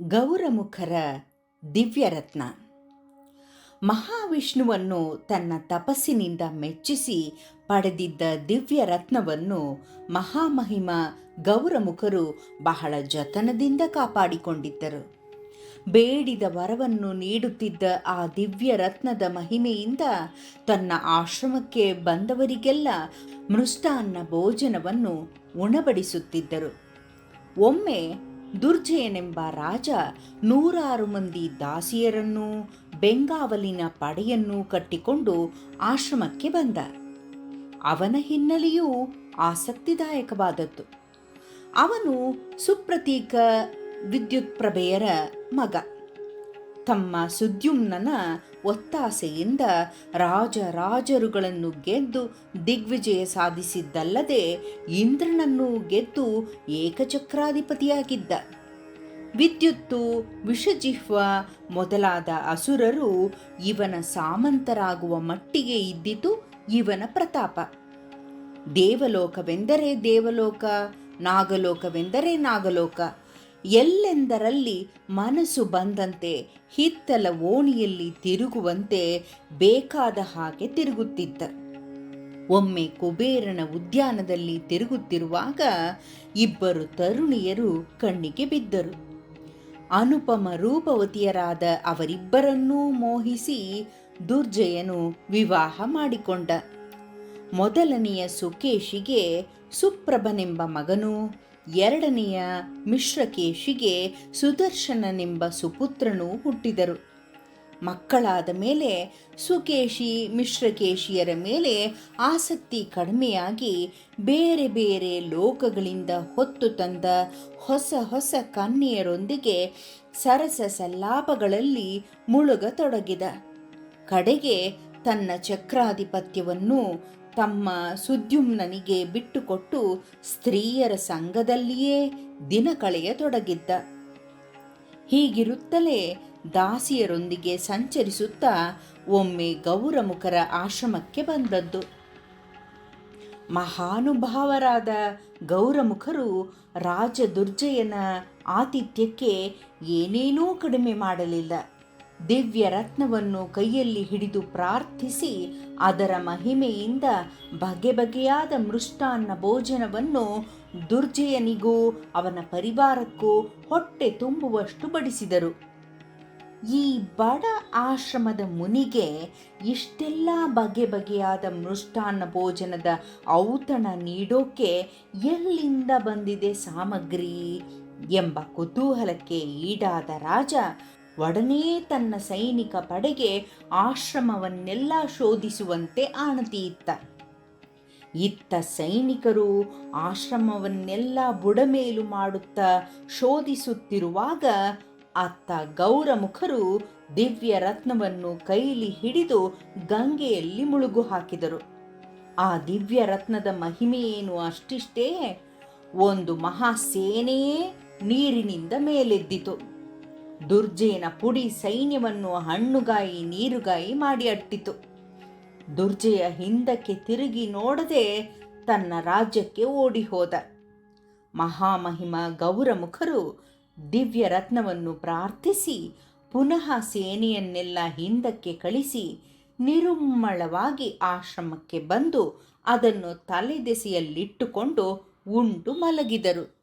ಗೌರಮುಖರ ದಿವ್ಯರತ್ನ. ಮಹಾವಿಷ್ಣುವನ್ನು ತನ್ನ ತಪಸ್ಸಿನಿಂದ ಮೆಚ್ಚಿಸಿ ಪಡೆದಿದ್ದ ದಿವ್ಯ ರತ್ನವನ್ನು ಮಹಾಮಹಿಮ ಗೌರಮುಖರು ಬಹಳ ಜತನದಿಂದ ಕಾಪಾಡಿಕೊಂಡಿದ್ದರು. ಬೇಡಿದ ವರವನ್ನು ನೀಡುತ್ತಿದ್ದ ಆ ದಿವ್ಯ ರತ್ನದ ಮಹಿಮೆಯಿಂದ ತನ್ನ ಆಶ್ರಮಕ್ಕೆ ಬಂದವರಿಗೆಲ್ಲ ಮೃಷ್ಟಾನ್ನ ಭೋಜನವನ್ನು ಉಣಬಡಿಸುತ್ತಿದ್ದರು. ಒಮ್ಮೆ ದುರ್ಜಯನೆಂಬ ರಾಜ ನೂರಾರು ಮಂದಿ ದಾಸಿಯರನ್ನು, ಬೆಂಗಾವಲಿನ ಪಡೆಯನ್ನು ಕಟ್ಟಿಕೊಂಡು ಆಶ್ರಮಕ್ಕೆ ಬಂದ. ಅವನ ಹಿನ್ನೆಲೆಯೂ ಆಸಕ್ತಿದಾಯಕವಾದದ್ದು. ಅವನು ಸುಪ್ರತೀಕ ವಿದ್ಯುತ್ ಪ್ರಭೆಯರ ಮಗ. ತಮ್ಮ ಸುದ್ಯುಮ್ನನ ಒತ್ತಾಸೆಯಿಂದ ರಾಜ ರಾಜರುಗಳನ್ನು ಗೆದ್ದು ದಿಗ್ವಿಜಯ ಸಾಧಿಸಿದ್ದಲ್ಲದೆ ಇಂದ್ರನನ್ನು ಗೆದ್ದು ಏಕಚಕ್ರಾಧಿಪತಿಯಾಗಿದ್ದ. ವಿದ್ಯುತ್ತು, ವಿಷಜಿಹ್ವ ಮೊದಲಾದ ಅಸುರರು ಇವನ ಸಾಮಂತರಾಗುವ ಮಟ್ಟಿಗೆ ಇದ್ದಿತು ಇವನ ಪ್ರತಾಪ. ದೇವಲೋಕವೆಂದರೆ ದೇವಲೋಕ, ನಾಗಲೋಕವೆಂದರೆ ನಾಗಲೋಕ. ಎಲ್ಲೆಂದರಲ್ಲಿ ಮನಸ್ಸು ಬಂದಂತೆ ಹಿತ್ತಲ ಓಣಿಯಲ್ಲಿ ತಿರುಗುವಂತೆ ಬೇಕಾದ ಹಾಗೆ ತಿರುಗುತ್ತಿದ್ದ. ಒಮ್ಮೆ ಕುಬೇರನ ಉದ್ಯಾನದಲ್ಲಿ ತಿರುಗುತ್ತಿರುವಾಗ ಇಬ್ಬರು ತರುಣಿಯರು ಕಣ್ಣಿಗೆ ಬಿದ್ದರು. ಅನುಪಮ ರೂಪವತಿಯರಾದ ಅವರಿಬ್ಬರನ್ನೂ ಮೋಹಿಸಿ ದುರ್ಜಯನು ವಿವಾಹ ಮಾಡಿಕೊಂಡ. ಮೊದಲನೆಯ ಸುಕೇಶಿಗೆ ಸುಪ್ರಭನೆಂಬ ಮಗನು ಎರಡನೆಯ ಮಿಶ್ರಕೇಶಿಗೆ ಸುದರ್ಶನನೆಂಬ ಸುಪುತ್ರನು ಹುಟ್ಟಿದರು. ಮಕ್ಕಳಾದ ಮೇಲೆ ಸುಕೇಶಿ ಮಿಶ್ರಕೇಶಿಯರ ಮೇಲೆ ಆಸಕ್ತಿ ಕಡಿಮೆಯಾಗಿ ಬೇರೆ ಬೇರೆ ಲೋಕಗಳಿಂದ ಹೊತ್ತು ತಂದ ಹೊಸ ಹೊಸ ಕನ್ಯೆಯರೊಂದಿಗೆ ಸರಸ ಸಲ್ಲಾಪಗಳಲ್ಲಿ ಮುಳುಗತೊಡಗಿದ. ಕಡೆಗೆ ತನ್ನ ಚಕ್ರಾಧಿಪತ್ಯವನ್ನು ತಮ್ಮ ಸುದ್ಯುಮ್ನನಿಗೆ ಬಿಟ್ಟುಕೊಟ್ಟು ಸ್ತ್ರೀಯರ ಸಂಘದಲ್ಲಿಯೇ ದಿನ ಕಳೆಯತೊಡಗಿದ್ದ. ಹೀಗಿರುತ್ತಲೇ ದಾಸಿಯರೊಂದಿಗೆ ಸಂಚರಿಸುತ್ತಾ ಒಮ್ಮೆ ಗೌರಮುಖರ ಆಶ್ರಮಕ್ಕೆ ಬಂದದ್ದು. ಮಹಾನುಭಾವರಾದ ಗೌರಮುಖರು ರಾಜ ದುರ್ಜಯನ ಆತಿಥ್ಯಕ್ಕೆ ಏನೇನೂ ಕಡಿಮೆ ಮಾಡಲಿಲ್ಲ. ದಿವ್ಯ ರತ್ನವನ್ನು ಕೈಯಲ್ಲಿ ಹಿಡಿದು ಪ್ರಾರ್ಥಿಸಿ, ಅದರ ಮಹಿಮೆಯಿಂದ ಬಗೆ ಬಗೆಯಾದ ಮೃಷ್ಟಾನ್ನ ಭೋಜನವನ್ನು ದುರ್ಜಯನಿಗೂ ಅವನ ಪರಿವಾರಕ್ಕೂ ಹೊಟ್ಟೆ ತುಂಬುವಷ್ಟು ಬಡಿಸಿದರು. ಈ ಬಡ ಆಶ್ರಮದ ಮುನಿಗೆ ಇಷ್ಟೆಲ್ಲ ಬಗೆ ಬಗೆಯಾದ ಮೃಷ್ಟಾನ್ನ ಭೋಜನದ ಔತಣ ನೀಡೋಕೆ ಎಲ್ಲಿಂದ ಬಂದಿದೆ ಸಾಮಗ್ರಿ? ಎಂಬ ಕುತೂಹಲಕ್ಕೆ ಈಡಾದ ರಾಜ ಒಡನೆ ತನ್ನ ಸೈನಿಕ ಪಡೆಗೆ ಆಶ್ರಮವನ್ನೆಲ್ಲ ಶೋಧಿಸುವಂತೆ ಆಣತಿಯಿತ್ತ. ಇತ್ತ ಸೈನಿಕರು ಆಶ್ರಮವನ್ನೆಲ್ಲ ಬುಡಮೇಲು ಮಾಡುತ್ತಾ ಶೋಧಿಸುತ್ತಿರುವಾಗ ಅತ್ತ ಗೌರಮುಖರು ದಿವ್ಯ ರತ್ನವನ್ನು ಕೈಲಿ ಹಿಡಿದು ಗಂಗೆಯಲ್ಲಿ ಮುಳುಗು ಹಾಕಿದರು ಆ ದಿವ್ಯ ರತ್ನದ ಮಹಿಮೆಯೇನು ಅಷ್ಟಿಷ್ಟೇ? ಒಂದು ಮಹಾಸೇನೆಯೇ ನೀರಿನಿಂದ ಮೇಲೆದ್ದಿತು. ದುರ್ಜಯನ ಪುಡಿ ಸೈನ್ಯವನ್ನು ಹಣ್ಣುಗಾಯಿ ನೀರುಗಾಯಿ ಮಾಡಿ ಅಟ್ಟಿತು. ದುರ್ಜೆಯ ಹಿಂದಕ್ಕೆ ತಿರುಗಿ ನೋಡದೆ ತನ್ನ ರಾಜ್ಯಕ್ಕೆ ಓಡಿ ಹೋದ ಮಹಾಮಹಿಮ ಗೌರಮುಖರು ದಿವ್ಯ ರತ್ನವನ್ನು ಪ್ರಾರ್ಥಿಸಿ, ಪುನಃ ಸೇನೆಯನ್ನೆಲ್ಲ ಹಿಂದಕ್ಕೆ ಕಳಿಸಿ ನಿರುಮ್ಮಳವಾಗಿ ಆಶ್ರಮಕ್ಕೆ ಬಂದು ಅದನ್ನು ತಲೆದೆಸೆಯಲ್ಲಿಟ್ಟುಕೊಂಡು ಉಂಟು ಮಲಗಿದರು.